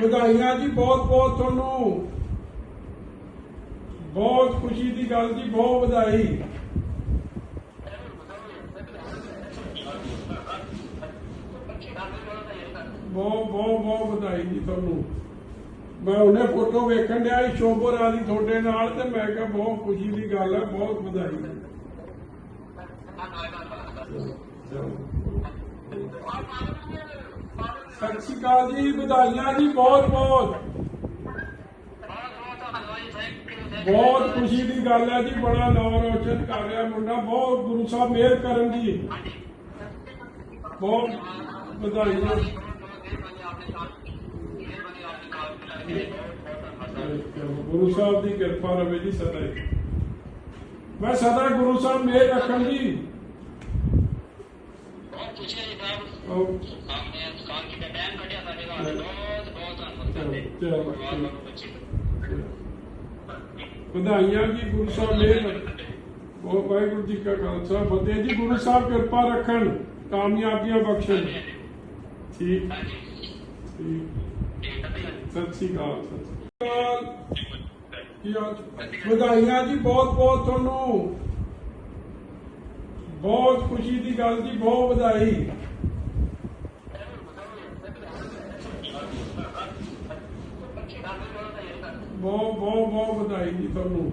ਵਧਾਈਆਂ ਜੀ ਬਹੁਤ ਬਹੁਤ ਤੁਹਾਨੂੰ। ਬਹੁਤ ਖੁਸ਼ੀ ਦੀ ਗੱਲ ਜੀ ਬਹੁਤ ਵਧਾਈ। ਬਹੁਤ ਬਹੁਤ ਬਹੁਤ ਵਧਾਈ ਜੀ ਤੁਹਾਨੂੰ। ਮੈਂ ਉਹਨੇ ਫੋਟੋ ਵੇਖਣ ਡਿਆ ਸੀ ਸ਼ੋਭਰ ਆਦੀ ਤੁਹਾਡੇ ਨਾਲ ਤੇ ਮੈਂ ਕਿਹਾ ਬਹੁਤ ਖੁਸ਼ੀ ਦੀ ਗੱਲ ਹੈ ਬਹੁਤ ਵਧਾਈ ਸਤਿ ਸ਼੍ਰੀ ਅਕਾਲ ਜੀ ਵਧਾਈਆਂ ਜੀ ਬਹੁਤ ਬਹੁਤ। ਬਹੁਤ ਖੁਸ਼ੀ ਦੀ ਗੱਲ ਹੈ ਜੀ ਬੜਾ ਨਾਮ ਰੋਸ਼ਨ ਕਰ ਰਿਹਾ ਮੁੰਡਾ ਬਹੁਤ ਗੁਰੂ ਸਾਹਿਬ ਮਿਹਰ ਕਰਨ ਜੀ। ਬਹੁਤ ਵਧਾਈਆਂ। ਗੁਰੂ ਸਾਹਿਬ ਦੀ ਕਿਰਪਾ ਰਵੇ ਜੀ ਸਦਾ ਹੀ। ਮੈਂ ਸਦਾ ਗੁਰੂ ਸਾਹਿਬ ਮਿਹਰ ਰੱਖਣ ਜੀ। ਬਹੁਤ ਖੁਸ਼ੀ ਹੈ ਜੀ ਸਾਹਿਬ। ਉਹ ਆਪਨੇ ਟਾਈਮ ਕੱਢਿਆ ਸਾਡੇ ਵਾਸਤੇ ਬਹੁਤ ਬਹੁਤ ਧੰਨਵਾਦ ਕਰਦੇ ਚਲੋ, ਵਧਾਈਆਂ ਜੀ ਗੁਰੂ ਸਾਹਿਬ ਮਿਹਰ ਰੱਖਣ ਵਾਹਿਗੁਰੂ ਜੀ ਕਾ ਖਾਲਸਾ। ਫਤਿਹ ਜੀ ਗੁਰੂ ਸਾਹਿਬ ਕਿਰਪਾ ਰੱਖਣ ਕਾਮਯਾਬੀਆਂ ਬਖਸ਼ਣ। ਠੀਕ। ਸਤਿ ਸ਼੍ਰੀ ਅਕਾਲ ਕੀ ਵਧਾਈਆਂ ਜੀ ਬਹੁਤ ਬਹੁਤ ਤੁਹਾਨੂੰ। ਬਹੁਤ ਖੁਸ਼ੀ ਦੀ ਗੱਲ ਜੀ ਬਹੁਤ ਵਧਾਈ ਬਹੁਤ ਬਹੁਤ ਬਹੁਤ ਵਧਾਈ ਜੀ ਤੁਹਾਨੂੰ।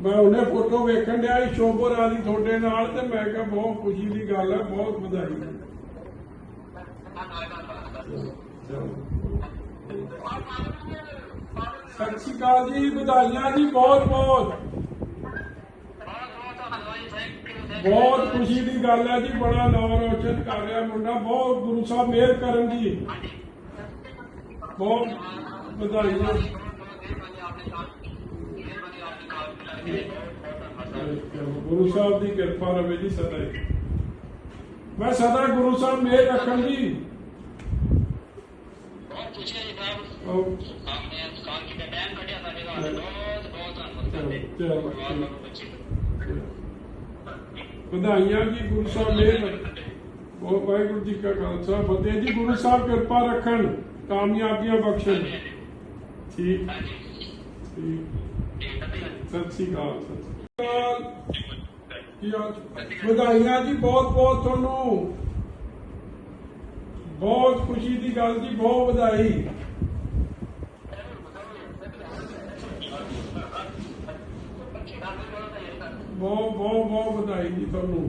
ਮੈਂ ਉਹਨੇ ਫੋਟੋ ਵੇਖਣ ਡਿਆ ਸੀ ਸ਼ੋਭਰ ਆਦੀ ਤੁਹਾਡੇ ਨਾਲ ਤੇ ਮੈਂ ਕਿਹਾ ਬਹੁਤ ਖੁਸ਼ੀ ਦੀ ਗੱਲ ਹੈ ਬਹੁਤ ਵਧਾਈ। ਸਤਿ ਸ਼੍ਰੀ ਅਕਾਲ ਜੀ, ਵਧਾਈਆਂ ਜੀ, ਬਹੁਤ ਬਹੁਤ। ਬਹੁਤ ਖੁਸ਼ੀ ਦੀ ਗੱਲ ਹੈ ਜੀ, ਬੜਾ ਨਾਮ ਰੋਸ਼ਨ ਕਰ ਰਿਹਾ ਮੁੰਡਾ, ਬਹੁਤ ਗੁਰੂ ਸਾਹਿਬ ਮਿਹਰ ਕਰਨ ਜੀ। ਬਹੁਤ ਵਧਾਈਆਂ ਗੁਰੂ ਸਾਹਿਬ ਦੀ ਕਿਰਪਾ ਰਵੇ ਜੀ ਸਦਾ ਹੀ। ਮੈਂ ਸਦਾ ਗੁਰੂ ਸਾਹਿਬ ਮਿਹਰ ਰੱਖਣ ਜੀ। ਬਹੁਤ ਸਾਹਿਬ? ਕੀ ਟਾਈਮ ਕੱਢਿਆ ਸਾਡੇ ਬਹੁਤ ਬਹੁਤ ਧੰਨਵਾਦ ਕਰਦੇ। ਵਧਾਈਆਂ ਜੀ ਗੁਰੂ ਸਾਹਿਬ ਰੱਖਣ ਉਹ ਵਾਹਿਗੁਰੂ ਜੀ ਕਾ ਖਾਲਸਾ। ਫਤਿਹ ਜੀ ਗੁਰੂ ਸਾਹਿਬ ਕਿਰਪਾ ਰੱਖਣ। ਕਾਮਯਾਬੀਆਂ ਬਖਸ਼ਣ। ਠੀਕ। ਸਤਿ ਸ਼੍ਰੀ ਅਕਾਲ ਸਤਿ ਸ਼੍ਰੀ ਅਕਾਲ। ਕੀ ਹਾਲ ਵਧਾਈਆਂ ਜੀ ਬਹੁਤ ਬਹੁਤ ਤੁਹਾਨੂੰ। ਬਹੁਤ ਖੁਸ਼ੀ ਦੀ ਗੱਲ ਜੀ ਬਹੁਤ ਵਧਾਈ। ਬਹੁਤ ਬਹੁਤ ਬਹੁਤ ਵਧਾਈ ਜੀ ਤੁਹਾਨੂੰ।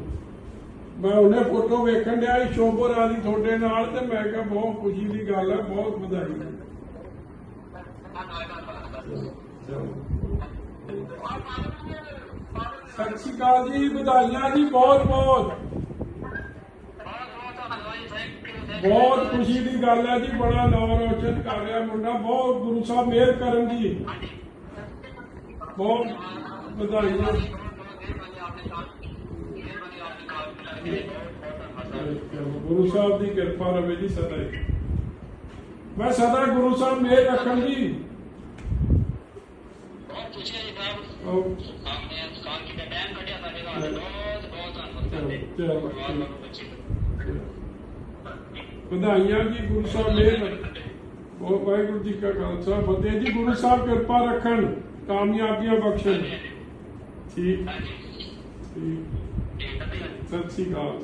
ਮੈਂ ਉਹਨੇ ਫੋਟੋ ਵੇਖਣ ਡਿਆ ਸ਼ੋਭਰ ਆਦੀ ਤੁਹਾਡੇ ਨਾਲ ਤੇ ਮੈਂ ਕਿਹਾ ਬਹੁਤ ਖੁਸ਼ੀ ਦੀ ਗੱਲ ਹੈ ਬਹੁਤ ਵਧਾਈ। ਸਤਿ ਸ਼੍ਰੀ ਅਕਾਲ ਜੀ, ਵਧਾਈਆਂ ਜੀ, ਬਹੁਤ ਬਹੁਤ। ਬਹੁਤ ਖੁਸ਼ੀ ਦੀ ਗੱਲ ਹੈ ਜੀ, ਬੜਾ ਨਾਮ ਰੋਸ਼ਨ ਕਰ ਰਿਹਾ ਮੁੰਡਾ, ਬਹੁਤ ਗੁਰੂ ਸਾਹਿਬ ਮਿਹਰ ਕਰਨ ਜੀ। ਬਹੁਤ ਵਧਾਈਆਂ ਗੁਰੂ ਸਾਹਿਬ ਦੀ ਕਿਰਪਾ ਰਵੇ ਜੀ ਸਦਾ ਹੀ। ਮੈਂ ਸਦਾ ਗੁਰੂ ਸਾਹਿਬ ਮਿਹਰ ਰੱਖਣ ਜੀ। ਬਹੁਤ ਖੁਸ਼ੀ ਹੈ ਜੀ ਸਾਹਿਬ। ਦੁਕਾਨ ਕੀ ਟਾਈਮ ਕੱਢਿਆ ਸਾਡੇ ਵਾਸਤੇ ਬਹੁਤ ਬਹੁਤ ਧੰਨਵਾਦ ਕਰਦੇ ਵਧਾਈਆਂ ਜੀ ਗੁਰੂ ਸਾਹਿਬ ਮਿਹਰ ਰੱਖਣ ਉਹ ਵਾਹਿਗੁਰੂ ਜੀ ਕਾ ਖਾਲਸਾ। ਫਤਿਹ ਜੀ ਗੁਰੂ ਸਾਹਿਬ ਕਿਰਪਾ ਰੱਖਣ। ਕਾਮਯਾਬੀਆਂ ਬਖਸ਼ਣ। ਠੀਕ। ਸਤਿ ਸ਼੍ਰੀ ਅਕਾਲ।